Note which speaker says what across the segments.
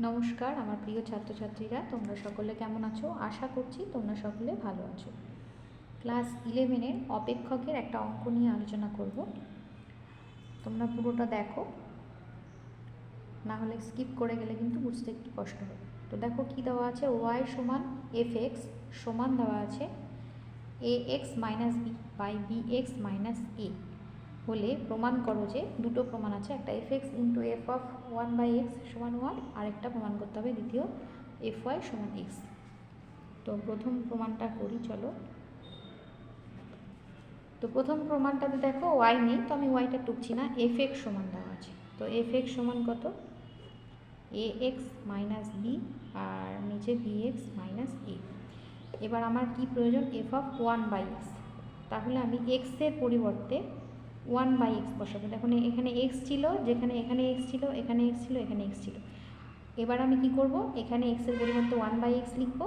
Speaker 1: নমস্কার, আমার প্রিয় ছাত্রছাত্রীরা, তোমরা সকলে কেমন আছো? আশা করছি তোমরা সকলে ভালো আছো। ক্লাস ইলেভেনের অপেক্ষকের একটা অঙ্ক নিয়ে আলোচনা করব। তোমরা পুরোটা দেখো। না হলে স্কিপ করে গেলে কিন্তু বুঝতে একটু কষ্ট হবে। তো দেখো কি দেওয়া আছে? ওয়াই সমান এফ এক্স সমান দেওয়া আছে a x minus b by b x minus a হলে প্রমাণ করো যে দুটো প্রমাণ আছে, একটা f x into f of one by x সমান ওয়ান আরেকটা প্রমাণ করতে হবে দ্বিতীয় এফ ওয়াই সমান এক্স তো প্রথম প্রমাণটা করি, চলো। তো প্রথম প্রমাণটাতে দেখো ওয়াই নেই, তো আমি ওয়াইটা টুকছি না এফ এক্স সমান দেওয়া আছে। তো এফ এক্স সমান কত? এ এক্স মাইনাস বি আর নিচে বি এক্স মাইনাস এ এবার আমার কি প্রয়োজন? F of one by x তাহলে আমি এক্সের পরিবর্তে ওয়ান বাই এক্স বসাবো। দেখুন, এখানে এক্স ছিল, যেখানে এখানে এক্স ছিল, এখানে এক্স ছিল, এখানে এক্স ছিল। এবার আমি কি করব? এখানে এক্সের পরিবর্তে ওয়ান বাই এক্স লিখব।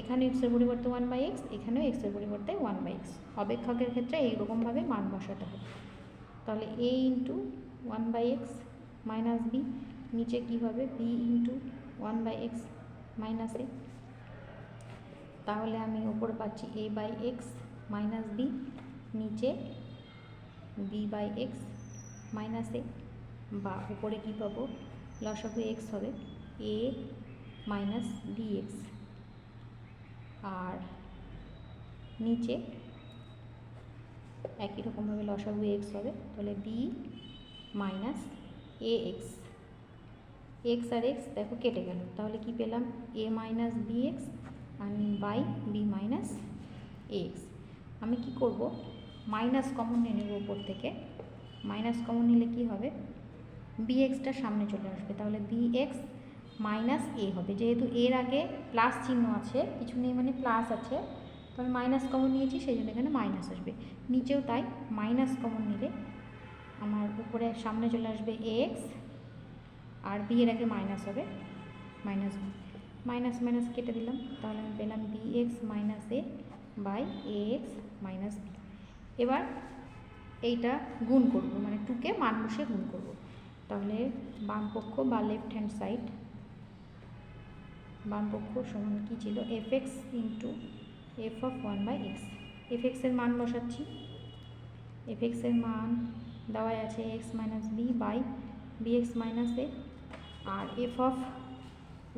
Speaker 1: এখানে এক্সের পরিবর্তে ওয়ান বাই এক্স এখানেও এক্সের পরিবর্তে ওয়ান বাই এক্স অপেক্ষকের ক্ষেত্রে এইরকমভাবে মান বসাতে হবে। তাহলে a into one by x minus b নিচে কী হবে? B into one by x minus a তাহলে আমি ওপরে পাচ্ছি a by x minus b নিচে b by x minus a বা উপরে কী পাবো? লসাগু এক্স হবে এ মাইনাস বি এক্স আর নিচে একই রকমভাবে লসাগু এক্স হবে, তাহলে b minus a x x R x দেখো কেটে গেল, তাহলে কি পেলাম? এ মাইনাস বি এক্স আর বাই বি মাইনাস এক্স আমি কি করব? মাইনাস কমন নিয়ে নেব উপর থেকে। মাইনাস কমন নিলে কি হবে? বি এক্সটা সামনে চলে আসবে, তাহলে বি এক্স মাইনাস এ হবে। যেহেতু এর আগে প্লাস চিহ্ন আছে, কিছু নেই মানে প্লাস আছে তো মাইনাস কমন নিয়েছি, সেই জন্য এখানে মাইনাস আসবে। নিচেও তাই মাইনাস কমন নিলে আমার উপরে সামনে চলে আসবে এক্স আর বি এর আগে মাইনাস হবে মাইনাস মাইনাস মাইনাস কেটে দিলাম, তাহলে আমি পেলাম b x minus a by a x minus b এবার এইটা গুণ করব মানে টুকে মান বসে গুণ করব। তাহলে বাম পক্ষ বা লেফট হ্যান্ড সাইড বাম পক্ষ সমান কী ছিল? F x into f of one by x f এক্সের মান বসাচ্ছি। এফ এক্সের মান দেওয়াই আছে x minus b by b x minus a R f of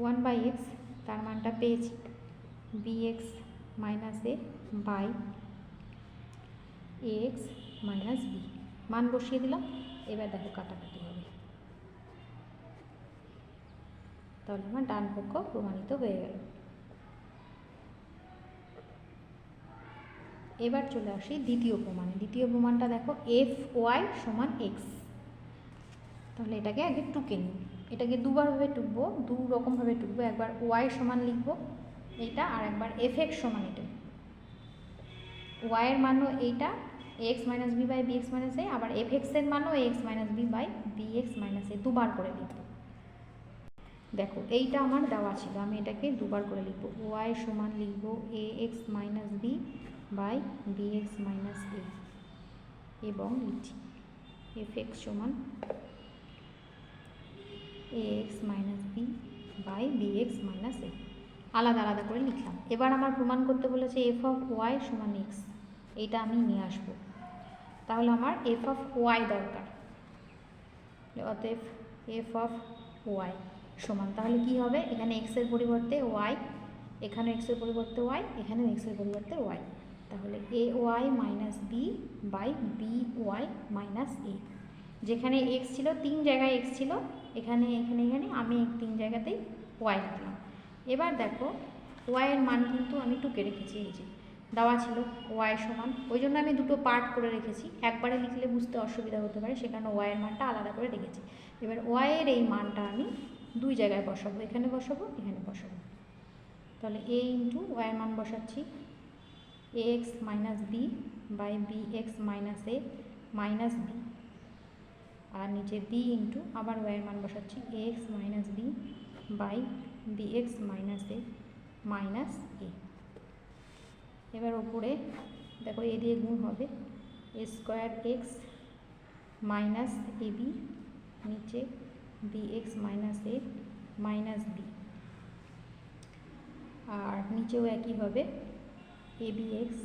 Speaker 1: one by x তার মানটা পেয়েছি। B x minus a by x minus b. মান বসিয়ে দিলাম, এবার দেখো কাটাকাটি হবে। তাহলে আমার ডান পক্ষ প্রমাণিত হয়ে গেল। এবার চলে আসি দ্বিতীয় প্রমাণে। দ্বিতীয় প্রমাণটা দেখো, এফ ওয়াই সমান এক্স। তাহলে এটাকে আগে টুকে নিই। এটাকে দুবারভাবে টুকবো, দু রকমভাবে টুকবো, একবার ওয়াই সমান লিখব, এইটা আর একবার এফ এক্স সমান এটা। ওয়াইয়ের মানও এইটা x minus b by b x minus a আবার এফ এক্সের মানও x minus b by b x minus a দুবার করে লিখব। দেখো, এইটা আমার দেওয়া ছিল, আমি এটাকে দুবার করে লিখব। ওয়াই সমান লিখব a x minus b by b x minus a এবং লিখছি এফ এক্স সমান a x minus b by b x minus a আলাদা আলাদা করে লিখলাম। এবার আমার প্রমাণ করতে বলেছে এফ অফ ওয়াই সমান এক্স এইটা আমি নিয়ে আসব। তাহলে আমার এফ অফ ওয়াই দরকার। অতএব এফ অফ ওয়াই সমান। তাহলে কি হবে? এখানে এক্সের পরিবর্তে ওয়াই এখানে এক্সের পরিবর্তে ওয়াই এখানে এক্সের পরিবর্তে ওয়াই তাহলে a y minus b by b y minus a যেখানে এক্স ছিল, তিন জায়গায় এক্স ছিল, এখানে এখানে এখানে আমি তিন জায়গাতেই ওয়াই লিখলাম। এবার দেখো ওয়াইয়ের মান কিন্তু আমি টুকে রেখেছি, এই যে। দেওয়া ছিল ওয়াই সমান, ওই জন্য আমি দুটো পার্ট করে রেখেছি। একবারে লিখলে বুঝতে অসুবিধা হতে পারে সেখানে ওয়াইয়ের মানটা আলাদা করে রেখেছি। এবার ওয়াইয়ের এই মানটা আমি দুই জায়গায় বসাবো, এখানে বসাবো এখানে বসাবো। তাহলে এ ইন্টু ওয়াইয়ের মান বসাচ্ছি। A x minus b by b x minus a minus b আর নিচে বি ইন্টু আবার ওয়াইয়ের মান বসাচ্ছি a x minus b by b x minus a minus a এবার ওপরে দেখো এ দিয়ে গুণ হবে। A square x minus a b নিচে b x minus a minus b আর নিচেও একই হবে a b x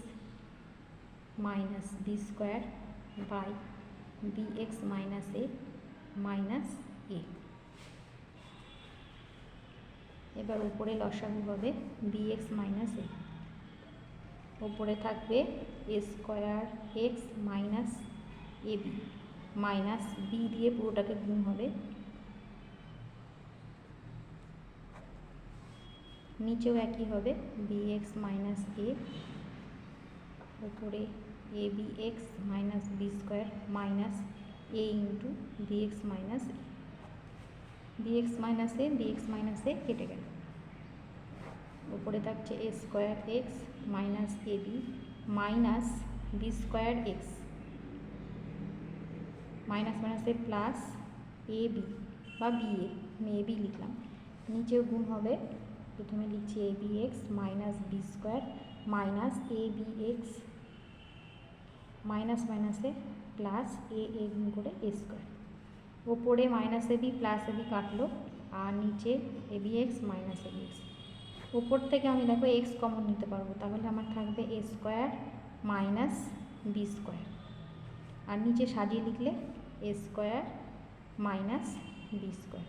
Speaker 1: minus b square by b x minus a minus a এবার উপরে লসাগু হবে বি এক্স মাইনাস এ ওপরে থাকবে a square x minus a b minus b দিয়ে পুরোটাকে গুণ হবে। নিচেও একই হবে বি এক্স মাইনাস এ উপরে a b x minus b square minus a into b x minus a b x minus a b x minus a কেটে গেল। উপরে থাকছে a square x minus a b minus b square x minus মাইনাসে plus A B বা b a আমি A B লিখলাম। নিচেও গুণ হবে, প্রথমে লিখছি a b x minus b square minus a b x minus মাইনাসে প্লাস এ এ গুণ করে এ স্কোয়ার ওপরে minus a b plus a b কাটলো, আর নিচে a b x minus a b x ওপর থেকে আমি দেখো এক্স কমন নিতে পারব, তাহলে আমার থাকবে a square minus b square আর নিচে সাজিয়ে লিখলে a square minus b square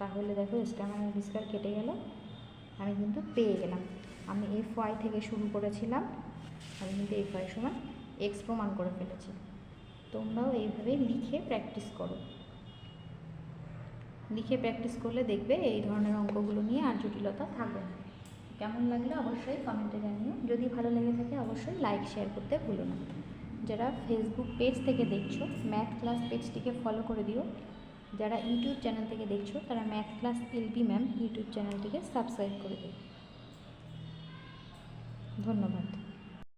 Speaker 1: তাহলে দেখো স্কোয়ার মাইনাস বি স্কোয়ার কেটে গেল, আমি কিন্তু পেয়ে গেলাম। আমি এফ ওয়াই থেকে শুরু করেছিলাম, আমি কিন্তু এফ ওয়াই সমান এক্স প্রমাণ করে ফেলেছি। তোমরাও এইভাবে লিখে প্র্যাকটিস করো। লিখে প্র্যাকটিস করলে দেখবে এই ধরনের অঙ্কগুলো নিয়ে আর জটিলতা থাকবে না। কেমন লাগল অবশ্যই কমেন্টে জানিও। যদি ভালো লেগে থাকে অবশ্যই লাইক শেয়ার করতে ভুলো না। যারা ফেসবুক পেজ থেকে দেখছ ম্যাথ ক্লাস পেজটিকে ফলো করে দিও। যারা ইউটিউব চ্যানেল থেকে দেখছ, তারা math class LB ma'am YouTube চ্যানেলটিকে সাবস্ক্রাইব করে দিও। ধন্যবাদ।